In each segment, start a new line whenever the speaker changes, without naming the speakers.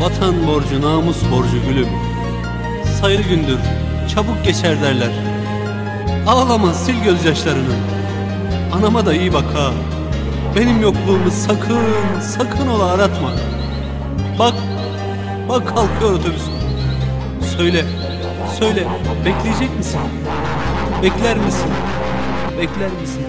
Vatan borcu namus borcu gülüm Sayılı gündür çabuk geçer derler Ağlama sil gözyaşlarını Anama da iyi bak ha Benim yokluğumu sakın sakın ola aratma Bak bak kalkıyor otobüs Söyle söyle bekleyecek misin? Bekler misin? Bekler misin?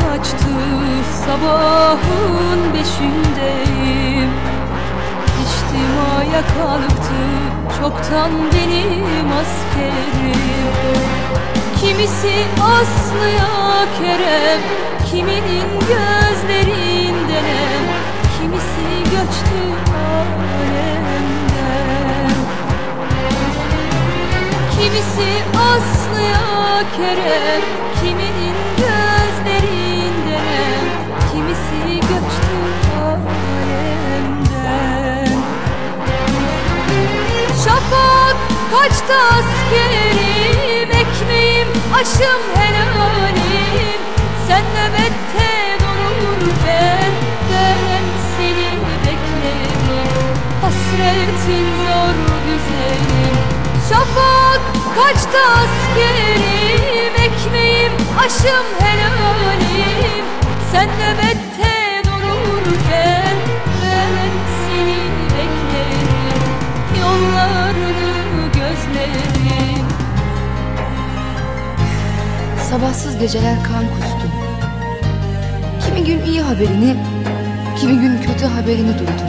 Kaçtı sabahın beşindeyim. İçtimaya kalktı çoktan benim askerim. Kimisi Aslı'ya Kerem Kiminin gözlerinden em. Kimisi göçtü alemden. Kimisi Aslı'ya Kerem Kiminin kaçtı askerim Ekmeğim aşım helalim. Sen nöbette dururken Ben seni beklerim. Hasretin zor güzelim. Şafak kaçtı askerim Ekmeğim aşım helalim
Sabahsız geceler kan kustum. Kimi gün iyi haberini, kimi gün kötü haberini duydum.